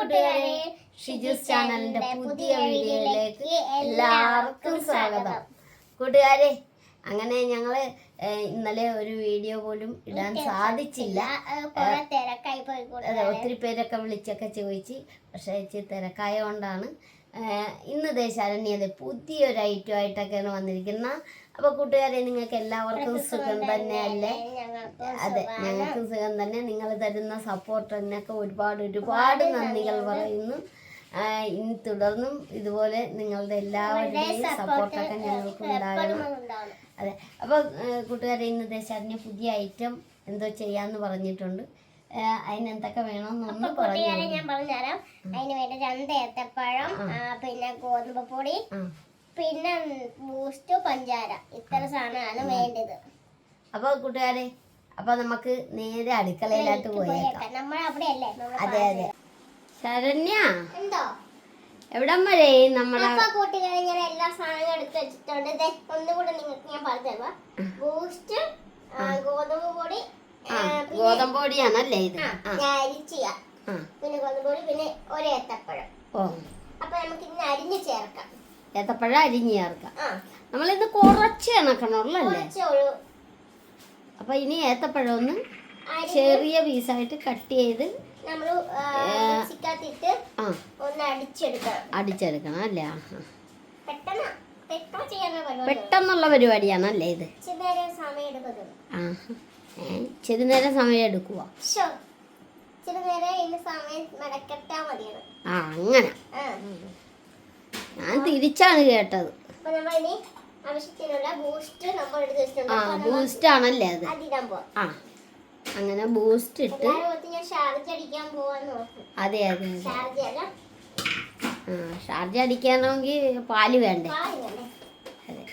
കൂട്ടുകാരെ ഷിജുസ് ചാനലിന്റെ പുതിയ വീഡിയോയിലേക്ക് എല്ലാവർക്കും സ്വാഗതം. കൂട്ടുകാരെ അങ്ങനെ ഞങ്ങൾ ഇന്നലെ ഒരു വീഡിയോ പോലും ഇടാൻ സാധിച്ചില്ല. അതെ ഒത്തിരി പേരൊക്കെ വിളിച്ചൊക്കെ ചോദിച്ച് പക്ഷേ ഇച്ചിരി തിരക്കായ കൊണ്ടാണ് ഇന്ന് ദേശാരണ്യത് പുതിയൊരു ഐറ്റം ആയിട്ടൊക്കെയാണ് വന്നിരിക്കുന്നത്. അപ്പോൾ കൂട്ടുകാരെ നിങ്ങൾക്ക് എല്ലാവർക്കും സുഖം തന്നെയല്ലേ? അതെ ഞങ്ങൾക്ക് സുഖം തന്നെ. നിങ്ങൾ തരുന്ന സപ്പോർട്ട് സപ്പോർട്ടിനൊക്കെ ഒരുപാട് ഒരുപാട് നന്ദികൾ പറയുന്നു. ഇനി തുടർന്നും ഇതുപോലെ നിങ്ങളുടെ എല്ലാവരുടെയും സപ്പോർട്ടൊക്കെ ഞങ്ങൾക്ക് ഉണ്ടാകണം. അതെ അപ്പോൾ കൂട്ടുകാരെ ഇന്ന് ദേശാടിന് പുതിയ ഐറ്റം എന്തോ ചെയ്യാന്ന് പറഞ്ഞിട്ടുണ്ട്. അതിനെന്തൊക്കെ വേണമെന്നൊന്ന് പറഞ്ഞു ഞാൻ പറഞ്ഞുതരാം. അതിന് വേണ്ടി രണ്ട് ഏത്തപ്പഴം പിന്നെ ഗോതമ്പ് പൊടി പിന്നെ ബൂസ്റ്റ് പഞ്ചാര. ഇത്ര സാധനമാണ് വേണ്ടത്. അപ്പൊ കൂട്ടുകാരെ അപ്പൊ നമുക്ക് നേരെ അടുക്കളയിലോട്ട് പോയേക്കാം. നമ്മൾ അവിടെയല്ലേ? അല്ലേ അതെ അതെ. ശരണ്യ എന്തോ? എവിടം വരെ അപ്പൊ കൂട്ടുകാരെ ഞാൻ എല്ലാ സാധനവും എടുത്ത് വെച്ചിട്ടുണ്ട്. ഒന്നുകൂടെ നിങ്ങൾക്ക് ഞാൻ പറഞ്ഞു തരുവാ ബൂസ്റ്റ് ഗോതമ്പ് പൊടി ഗോതമ്പ് പൊടിയാണല്ലേ ഇത്? ഞാൻ അരിച്ചിയ പിന്നെ ഗോതമ്പ് പൊടി പിന്നെ ഒരേത്തപ്പഴം അപ്പൊ നമുക്ക് ഇന്ന് അരിഞ്ഞ് ചേർക്കാം. ഏത്തപ്പഴം അരിഞ്ഞ് ചേർക്കാം. ആ. നമ്മളിന്ന് കുറച്ച് ഇണക്കണുള്ളല്ലേ അപ്പൊ ഇനി ഏത്തപ്പഴം ഒന്ന് ചെറിയ പീസായിട്ട് കട്ട് ചെയ്ത് അടിച്ചെടുക്കണം. അല്ലേ? പെട്ടെന്നുള്ള പരിപാടിയാണ് പരിപാടിയാണല്ലേ ഇത്? ചെറു നേരം സമയം എടുക്കുന്നത് ആ ഏ നേരം സമയം എടുക്കുക ആ അങ്ങനെ. ഞാൻ തിരിച്ചാണ് കേട്ടത്. ആ ബൂസ്റ്റ് ആണല്ലേ അത്? ആ അങ്ങനെ ബൂസ്റ്റ് ഇട്ട് അതെ അതെ ആ ഷാർജ അടിക്കണമെങ്കിൽ പാൽ വേണ്ടേ? അതെ.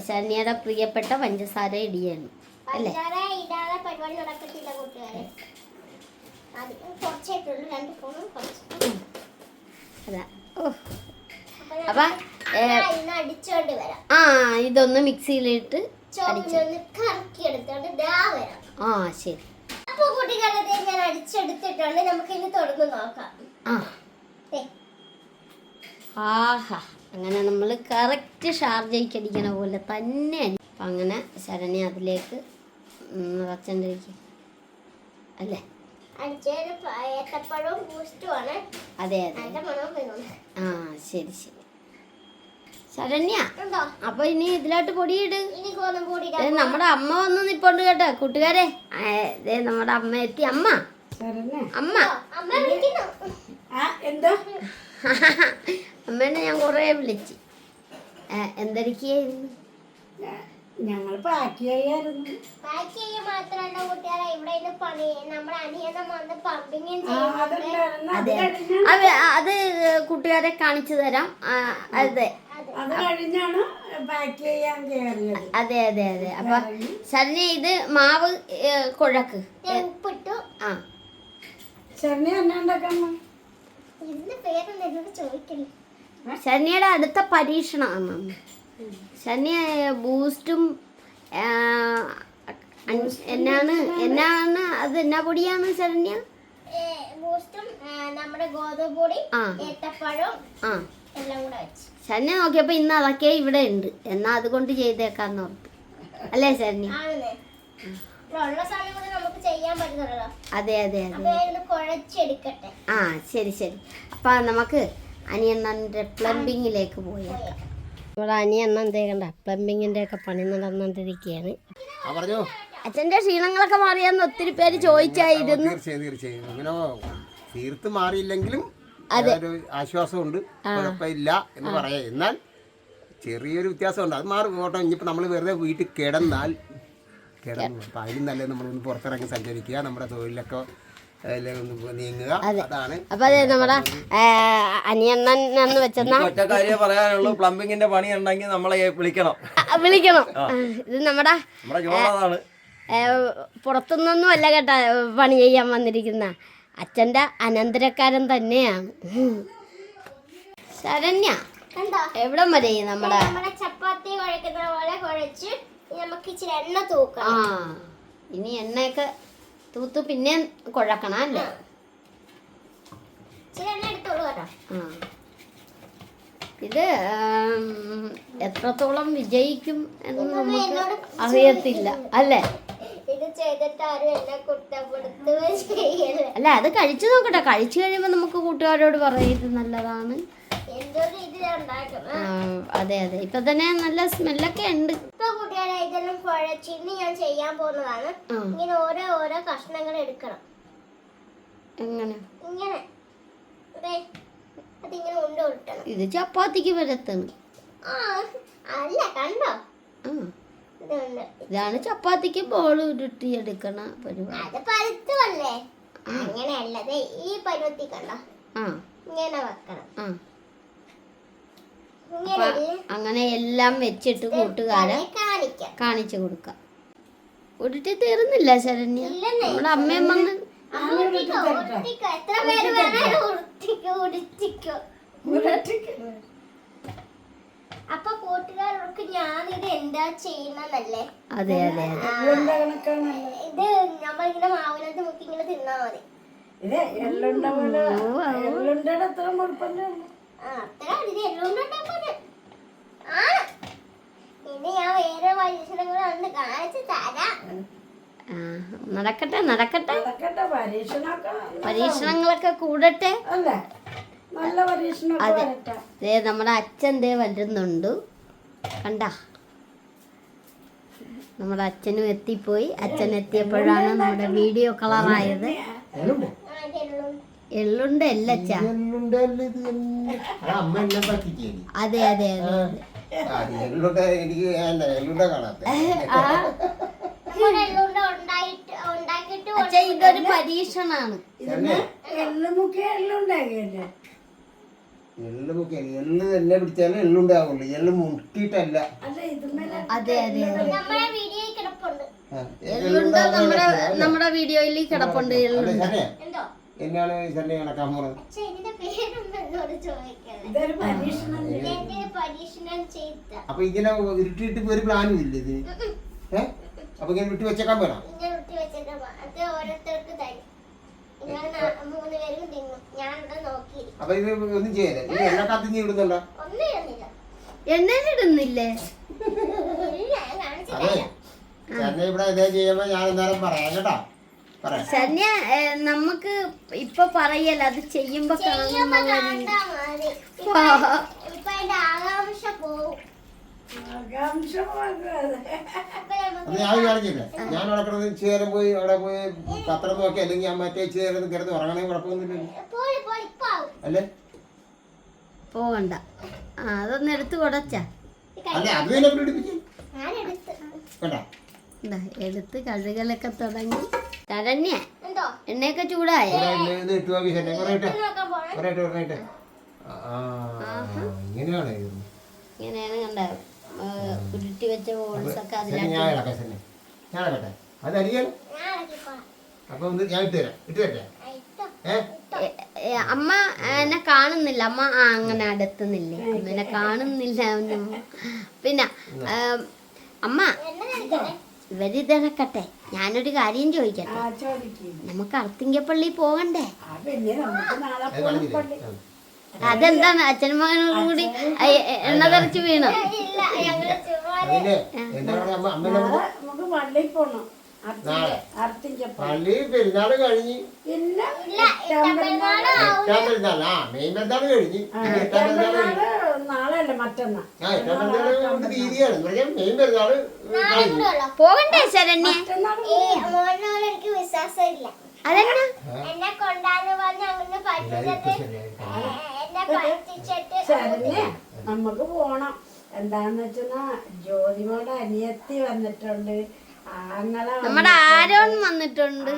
ശനിയുടെ പ്രിയപ്പെട്ട പഞ്ചസാര ഇടിയാണ്. അല്ലേ? അതാ. ഓ. അപ്പൊ ആ ഇതൊന്ന് മിക്സിയിലിട്ട് ആ ശരി. അപ്പൊ കുട്ടികളെ ഞാൻ അടിച്ചെടുത്തിട്ടുണ്ട്. നമുക്ക് ഇനി തുറന്ന് നോക്കാം. ആ. ആഹാ അങ്ങനെ നമ്മൾ കറക്റ്റ് ഷാർജയ്ക്ക് അടിക്കണ പോലെ തന്നെ അപ്പൊ അങ്ങനെ ശരണി അതിലേക്ക് നിറച്ചണ്ടിരിക്കും. അല്ലേ? അതെ അതെ. ആ ശരി ശരി. ശരണ്യ അപ്പൊ ഇനി ഇതിലോട്ട് പൊടിയിട്. നമ്മുടെ അമ്മ വന്ന് നിപ്പോണ്ട് കേട്ടോ കൂട്ടുകാരെ. നമ്മുടെ അമ്മ എത്തി. അമ്മ. അമ്മ. അമ്മേനെ ഞാൻ കൊറേ വിളിച്ച്. എന്തൊരിക്കായിരുന്നു ഞങ്ങൾ പാക്ക് ചെയ്യായിരുന്നു. പാക്ക് ചെയ്യുക മാത്രമല്ല കൂട്ടുകാരെ ഇവിടെ ഇത് പണി നമ്മുടെ അനിയനം വന്ന് പമ്പിങ്ങും ആ, ചെയ്യുന്നുണ്ട് അതുണ്ടായിരുന്നു. അത്. അതെ കഴിഞ്ഞ് അത് അത് കൂട്ടുകാരെ കാണിച്ചു തരാം. അതെ. അത് കഴിഞ്ഞാണ് പാക്ക് ചെയ്യാൻ കയറിയത് അതെ അതെ അതെ. അപ്പൊ ശരണി ഇത് മാവ് കുഴക്ക്. ഞാൻ ഉപ്പിട്ടു. ആ. ശരണി എണ്ണ ഉണ്ടാക്കണം ഇതിന്റെ പേരൊന്നും ചോദിക്കല്ലേ. ശരണ്യയുടെ അടുത്ത പരീക്ഷണമാണ്. ശനി ബൂസ്റ്റും എന്നാണ് എന്നാണ് അത് എന്നാ പൊടിയാണ് ശരണ്യ? നമ്മുടെ ഗോതമ്പ് പൊടി ആ. ഏത്തപ്പഴം എല്ലാം കൂടെ വെച്ച്. ശരണ്യ നോക്കിയപ്പോ ഇന്ന് അതൊക്കെ ഇവിടെ ഉണ്ട്. എന്നാ അതുകൊണ്ട് ചെയ്തേക്കാന്ന് ഓർത്തു. അല്ലേ ശരണ്യ? പറ്റുന്നുള്ളൂ അതെ അതെ അതെ. കുഴച്ചെടുക്കട്ടെ. ആ ശരി ശരി. അപ്പൊ നമുക്ക് അനിയണ്ണന്റെ പ്ലംബിങ്ങിലേക്ക് പോയേക്കാം. ഇവിടെ അനിയണ്ണൻ തേക്കണ്ട പ്ലംബിങ്ങിന്റെ ഒക്കെ പണി നടന്നുകൊണ്ടിരിക്കുകയാണ്. പറഞ്ഞോ. അച്ഛന്റെ ക്ഷീണങ്ങളൊക്കെ മാറിയാന്ന് ഒത്തിരി പേര് ചോദിച്ചായിരുന്നു തീർച്ചയായും തീർച്ചയായും. അങ്ങനെ തീർത്ത് മാറിയില്ലെങ്കിലും ഒരു ആശ്വാസമുണ്ട്. കുഴപ്പമില്ല എന്ന് പറയാം. എന്നാൽ ചെറിയൊരു വ്യത്യാസമുണ്ട്. അത് മാറും. ഓട്ടം ഇനിയിപ്പോൾ നമ്മൾ വെറുതെ വീട്ടിൽ കിടന്നാൽ കിടന്നു. അപ്പം അതിലും നല്ലത് നമ്മളൊന്ന് പുറത്തിറങ്ങി സഞ്ചരിക്കുക നമ്മുടെ തൊഴിലൊക്കെ ഒറ്റ കാര്യം പറയാനുള്ളൂ. പ്ലംബിങ്ങിന്റെ പണി ഉണ്ടെങ്കിൽ നമ്മളെ വിളിക്കണം. വിളിക്കണം. ഇത് നമ്മുടെ നമ്മുടെ ഏ, പുറത്തുനിന്നൊന്നും അല്ല കേട്ടാ പണി ചെയ്യാൻ വന്നിരിക്കുന്ന. അച്ഛന്റെ അനന്തരക്കാരൻ തന്നെയാണ്. ശരണ്യ എവിടം വരെ നമ്മുടെ ചപ്പാത്തി കുഴക്കുന്ന പോലെ കുഴച്ച് നമുക്ക് ഇച്ചിരി എണ്ണ തൂക്കാം ആ ഇനി എണ്ണയൊക്കെ തൂത്ത് പിന്നെ കുഴക്കണം അല്ലേ? ഇത് എത്രത്തോളം വിജയിക്കും എന്ന് നമുക്ക് അറിയത്തില്ല. അല്ലേ? അല്ല അത് കഴിച്ചു നോക്കട്ടെ. കഴിച്ചു കഴിയുമ്പോൾ നമുക്ക് കൂട്ടുകാരോട് പറയുന്നത് ഇത് നല്ലതാണ്. അതെ അതെ. ഇപ്പൊ തന്നെ നല്ല സ്മെല്ലൊക്കെ ഉണ്ട്. ഇപ്പൊ കൂട്ടുകാരെ ഇതെല്ലാം കുഴച്ചിന്ന് ഞാൻ ചെയ്യാൻ പോകുന്നതാണ്. ഇങ്ങനെ ഓരോ ഓരോ കഷ്ണങ്ങൾ എടുക്കണം. എങ്ങനെ? ഇങ്ങനെ. അതിങ്ങനെ ഉണ്ട ഉരുട്ടണം ഇത് ചപ്പാത്തിക്ക് വരത്താണ് അല്ല കണ്ടോ? ഇതാണ് ചപ്പാത്തിക്ക് ബോൾ ഉരുട്ടിയെടുക്കണ പരിപാടി. ഈ പരുവത്തി കണ്ടോ? ആ. ഇങ്ങനെ വെക്കണം. അങ്ങനെ എല്ലാം വെച്ചിട്ട് കൂട്ടുകാരെ കാണിച്ചു കൊടുക്ക. ഉരുട്ടി തീർന്നില്ല ശരണ്യ. നമ്മുടെ അമ്മയും വന്ന്. എത്ര പേര് വേണേലും ഉരുട്ടിക്കോ. ഉരുട്ടിക്ക്. അപ്പൊ കൂട്ടുകാർക്ക് ഞാനിത് എന്താ ചെയ്യുന്നല്ലേ അതെ അതെ ഇത് നമ്മളിങ്ങനെ മാവിനകത്ത് മുക്കി ഇങ്ങനെ തിന്നാ മതി. ഇത് എള്ളുണ്ട പോലെ എള്ളുണ്ടയുടെ അത്ര മുഴുപ്പല്ലേ അത്ര ഇത് ആ ഇനി ഞാൻ വേറെ തരാം. നടക്കട്ടെ നടക്കട്ടെ. പരീക്ഷണങ്ങളൊക്കെ കൂടട്ടെ. അല്ലേ? ദേ നമ്മുടെ അച്ഛൻ ദേ വരുന്നുണ്ട്. കണ്ട? നമ്മുടെ അച്ഛനും എത്തിപ്പോയി. അച്ഛൻ എത്തിയപ്പോഴാണ് നമ്മുടെ വീഡിയോ കളറായത്. എള്ളുണ്ട് അല്ല അച്ഛ എള്ളുണ്ടല്ലോ ഇത് എല്ലാം. അത് അതെ അതെ. അതെ അത് അച്ഛ ഇതൊരു പരീക്ഷണാണ്. ഇതിന് എള്ള് മുക്കി എള്ളുണ്ടാക്കിയല്ലേ എള്ള് മുക്കി എള്ള് തന്നെ പിടിച്ചാലേ എള്ളുണ്ടാവുള്ളൂ എള്ള് മുട്ടിയിട്ടല്ല. അതെ അതെ നമ്മുടെ വീഡിയോയിൽ കിടപ്പുണ്ട്. ആ, നമ്മുടെ നമ്മുടെ വീഡിയോയിൽ കിടപ്പുണ്ട് എള്ളുണ്ട് എന്നാണ് ശരണ്യ കണക്കാൻ പോണത്? അപ്പൊ ഇങ്ങനെ ഉരുട്ടിയിട്ട് ഒരു പ്ലാനും ഇല്ല ഇതിന്? അപ്പൊ ഇങ്ങനെ വിട്ടു വെച്ചേക്കാൻ പോരാ ഓരോരുത്തർക്ക് തരും. അപ്പൊ ഇത് ഒന്നും ചെയ്യല്ലേ? ഇത് എണ്ണ കത്തിഞ്ഞ് ഇടുന്നുണ്ടോ ഒന്നും ഇടുന്നില്ല? എണ്ണയിലിടുന്നില്ലേ ഇല്ല ഞാൻ കാണിച്ചു അതെ. ശരണ്യ ഇവിടെ ഇതേ ചെയ്യുമ്പോ ഞാൻ എന്തായാലും പറയാം കേട്ടോ. പറയാം. ശന്യ നമുക്ക് ഇപ്പൊ പറയല്ല അത് ചെയ്യുമ്പോ അതിന്റെ ആകാംക്ഷ പോവും. അപ്പൊ ഞാൻ കാണിച്ചില്ലേ ഞാൻ കിടന്ന് ചേരം പോയി അവിടെ പോയി പത്രം നോക്കി അല്ലെങ്കിൽ ഞാൻ മറ്റേ ചേരം കിടന്ന് ഉറങ്ങണേ കുഴപ്പമൊന്നുമില്ല പോളി പോളി ഇപ്പൊ അല്ലേ? പോകണ്ട ആ അതൊന്ന് എടുത്ത് കൊടച്ചാ. അല്ല? അത് തന്നെ ഞാൻ എടുത്ത്. കഴുകലൊക്കെ തുടങ്ങി. തടഞ്ഞ എണ്ണയൊക്കെ ചൂടായ? ഇങ്ങനെയാണ് ഇത്. ഉരുട്ടി വെച്ച ബോൾസ് ഒക്കെ ഞാൻ ഇളക്കട്ടെ. അത് അപ്പൊ ഞാൻ ഇട്ട് തരാം. ഇട്ട് തരട്ടെ അമ്മ എന്നെ കാണുന്നില്ല. അമ്മ അങ്ങനെ അടുത്തുന്നില്ലേ എന്നെ കാണുന്നില്ല ഒന്നും. പിന്നെ അമ്മ നനയ്ക്കട്ടെ ഇവരിതിറക്കട്ടെ ഞാനൊരു കാര്യം ചോദിക്കട്ടെ. ആ ചോദിക്കും. നമുക്ക് അർത്തിങ്കപ്പള്ളി പോകണ്ടേ? അതെന്താണ് അച്ഛനും മകനും കൂടി എണ്ണ തെറിച്ച് വീണു? നമുക്ക് പള്ളിയിൽ പോണം. പള്ളി പെരുന്നാൾ കഴിഞ്ഞ്? എട്ടാം പെരുന്നാൾ ആ മെയിൻ പെരുന്നാൾ കഴിഞ്ഞ്. ഇനി എട്ടാം പെരുന്നാൾ കഴിഞ്ഞ്. മറ്റന്നാ? ആ എട്ടാം പെരുന്നാൾ കൊണ്ട് തീയതിയാണ്. മെയിൻ പെരുന്നാൾ കഴിഞ്ഞു. ഉള്ളൂ? പോകണ്ടേ ശരണ്യ? എനിക്ക് വിശ്വാസം ഇല്ല അതെന്നാ? എന്നെ കൊണ്ടാന്ന് പറഞ്ഞ് അങ്ങനെ പറ്റിച്ചിട്ട് ശരണ്യ നമുക്ക് പോണം. എന്താന്ന് വെച്ചാ ജ്യോതിമോടെ അനിയത്തി വന്നിട്ടുണ്ട്. ആങ്ങളെ നമ്മുടെ ആരോൺ വന്നിട്ടുണ്ട്.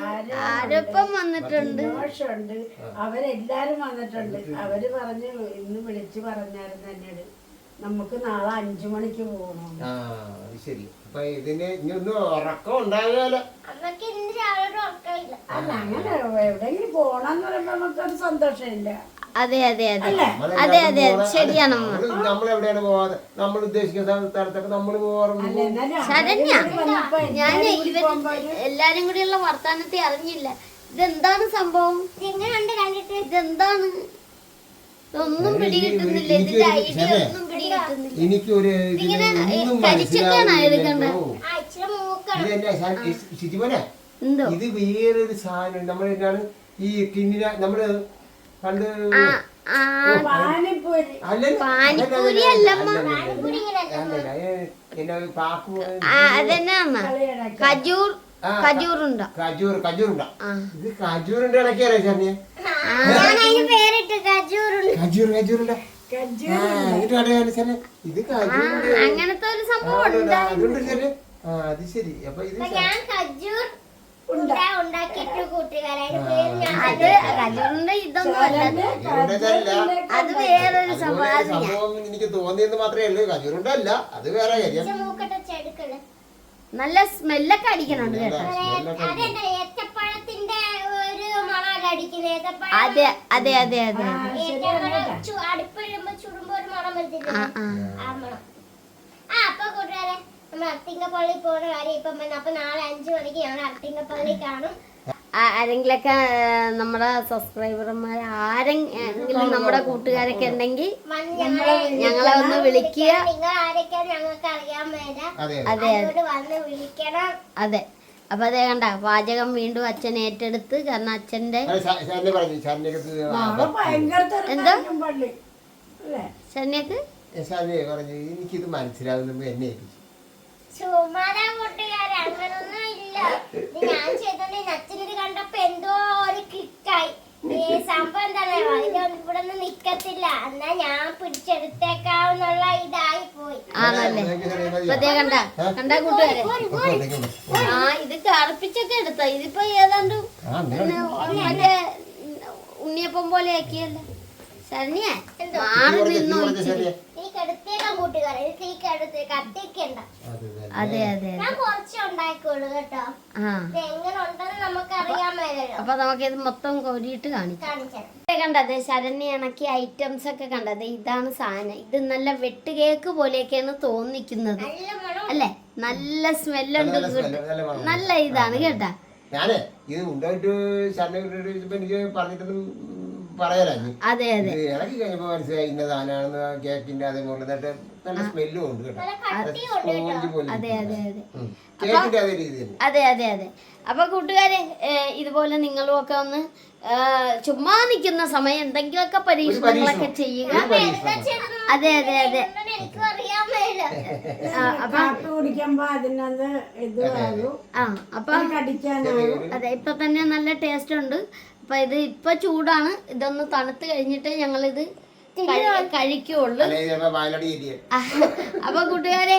ആരോപ്പം വന്നിട്ടുണ്ട്. ദോഷമുണ്ട് അവരെല്ലാരും വന്നിട്ടുണ്ട്. അവർ പറഞ്ഞു ഇന്ന് വിളിച്ചു പറഞ്ഞായിരുന്നു എന്നോട്. നമുക്ക് നാളെ അഞ്ചു മണിക്ക് പോകണം ശരി. അപ്പൊ ഇതിന് ഉറക്കം ഉണ്ടായാലോ അമ്മയ്ക്ക് ഇന്ന് രാവിലെ ഉറക്കമില്ല. അല്ല അങ്ങനെ എവിടെയെങ്കിലും പോണെന്ന് പറയുമ്പോ നമുക്കൊരു സന്തോഷമില്ല. അതെ അതെ അതെ. അതെ അതെ ശരിയാണ് നമ്മൾ എവിടെയാണ് പോവാതെ? നമ്മൾ ഉദ്ദേശിക്കുന്ന സ്ഥലത്തൊക്കെ നമ്മൾ പോവാറുണ്ട്. ശരണ്യ ഞാൻ എല്ലാരും കൂടി ഇവർ എല്ലാരും കൂടിയുള്ള വർത്താനത്തെ അറിഞ്ഞില്ല. ഇതെന്താണ് സംഭവം? ഇതെന്താണ്? ഒന്നും പിടികിട്ടുന്നില്ല ഇതിന്റെ ഐഡിയ ഒന്നും പിടികിട്ടുന്നില്ല എനിക്കൊരു ഇങ്ങനെ കരിച്ചൊക്കെയാണോ ഇത് വേറൊരു സാധനം നമ്മൾ എന്താണ് ഈ ടിന്നിനെ നമ്മൾ പണ്ട് പാനിപ്പൂരി. അല്ലമ്മ. കജൂർ കജൂറുണ്ടോ. കജൂർ കജൂറുണ്ട. ഇത് കജൂറിന്റെ കജൂർ കജൂറുണ്ട. ഇത് അങ്ങനത്തെ ഒരു സംഭവം ഉണ്ട് ശരി. അപ്പൊ ഇത് ഞാൻ കജൂർ ഉണ്ടാക്കിയിട്ട് അത് ഇതൊന്നും വേറൊരു സംഭവം എനിക്ക് തോന്നിയെന്ന് മാത്രമേ ഉള്ളൂ. അല്ല അത് വേറെ കാര്യം. നല്ല സ്മെല്ലൊക്കെ അടിക്കണുണ്ട് കേട്ടോ. അതെ അതെ അതെ അതെ ഏത്തപ്പഴം ചു- അടുപ്പിടുമ്പോ ചുടുമ്പോ ഒരു മണം ആ ആ ആ മണം ആ അപ്പൊ കൂട്ടുകാരെ നമ്മൾ അർത്തിങ്കപ്പള്ളി പോകുന്ന കാര്യം ഇപ്പം വന്നു അപ്പൊ നാളെ അഞ്ചു മണിക്ക് ഞങ്ങൾ അർത്തിങ്കപ്പള്ളി കാണും. ആരെങ്കിലൊക്കെ നമ്മുടെ സബ്സ്ക്രൈബർമാർ ആരെങ്കിലും നമ്മുടെ കൂട്ടുകാരൊക്കെ ഉണ്ടെങ്കിൽ ഞങ്ങളെ ഒന്ന് വിളിക്കുക. നിങ്ങൾ ആരൊക്കെയാണ് ഞങ്ങൾക്ക് അറിയാൻ മേല. അതെ അതെ. വന്ന് വിളിക്കണം. അതെ. അപ്പൊ അതേ കണ്ട പാചകം വീണ്ടും അച്ഛൻ ഏറ്റെടുത്ത് കാരണം അച്ഛന്റെ എന്താ ശനിയക്ക് ശരണ്യ പറഞ്ഞു എനിക്കിത് മനസ്സിലാവുന്നു എന്നെ ഏൽപ്പിച്ചു. ചുമ്മാതാ കൂട്ടുകാരെ അങ്ങനൊന്നും ഇല്ല. ഇത് ഞാൻ ചെയ്തോണ്ട് അച്ഛനിത് കണ്ടപ്പോ എന്തോ ഒരു ക്ലിക്കായി ഈ സംഭവം എന്താ ഇത് ഇവിടെ ഒന്നും നിക്കത്തില്ല. എന്നാ ഞാൻ പിടിച്ചെടുത്തേക്കാവുന്നുള്ള ഇതായി പോയി. ആണല്ലേ? കണ്ട കണ്ട കൂട്ടുകാരെ. ആ ഇത് കറുപ്പിച്ചൊക്കെ എടുത്ത. ഇതിപ്പോ ഏതാണ്ട് ഉണ്ണിയപ്പം പോലെ ആക്കിയല്ലേ. അതെ അതെ ഇത് ഉണ്ടെന്ന് നമുക്ക് അപ്പൊ നമുക്കിത് മൊത്തം കോരിയിട്ട് കാണിക്കാം. ഇത് കണ്ടത് ശരണ്യ ഇണക്കിയ ഐറ്റംസ് ഒക്കെ കണ്ടത്. ഇതാണ് സാധനം. ഇത് നല്ല വെട്ട് കേക്ക് പോലെയൊക്കെയാണ് തോന്നിക്കുന്നത്. അല്ലെ അല്ലേ? നല്ല സ്മെല്ലുണ്ട് നല്ല നല്ല ഇതാണ് കേട്ടാ. ഞാനേ ഇത് ഉണ്ടായിട്ട് ശരണ്യ ഇതിപ്പോ എനിക്ക് പറഞ്ഞിട്ടൊന്നും പറയാനാ അതെ അതെ. ഇളക്കി കഴിഞ്ഞപ്പോ മനസ്സിലായി ഇന്ന സാധനമാണെന്ന് കേക്കിന്റെ അതേപോലെ എന്നിട്ട് നല്ല സ്മെല്ലും ഉണ്ട് കേട്ടോ. സ്പോഞ്ച് പോലെ അതെ അതെ അതെ. കേക്കിന്റെ അതേ രീതി തന്നെ. അതെ അതെ അതെ. അപ്പൊ കൂട്ടുകാരെ ഇതുപോലെ നിങ്ങളും ഒക്കെ ഒന്ന് ചുമ്മാ നിൽക്കുന്ന സമയം എന്തെങ്കിലുമൊക്കെ പരീക്ഷണങ്ങളൊക്കെ ചെയ്യുക. അതെ അതെ അതെ. അപ്പൊ കടിക്കാനാകും. അതെ ഇപ്പൊ തന്നെ നല്ല ടേസ്റ്റ് ഉണ്ട്. അപ്പൊ ഇത് ഇപ്പൊ ചൂടാണ്. ഇതൊന്ന് തണുത്ത് കഴിഞ്ഞിട്ട് ഞങ്ങൾ ഇത് കഴിക്കുള്ളൂ. അപ്പൊ കൂട്ടുകാരെ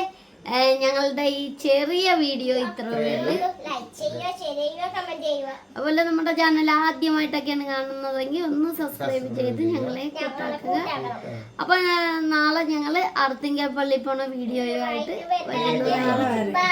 ഞങ്ങളുടെ ഈ ചെറിയ വീഡിയോ ഇത്ര ഉള്ളൂ. ലൈക്ക് ചെയ്യുക ഷെയർ കമന്റ് ചെയ്യുക. അതുപോലെ നമ്മുടെ ചാനൽ ആദ്യമായിട്ടൊക്കെയാണ് കാണുന്നതെങ്കിൽ ഒന്ന് സബ്സ്ക്രൈബ് ചെയ്ത് ഞങ്ങളെ കൂട്ടാക്കുക. അപ്പൊ നാളെ ഞങ്ങൾ അർത്തിങ്കപ്പള്ളി പോണ വീഡിയോയുമായിട്ട് വരുന്നതാണ് ബൈ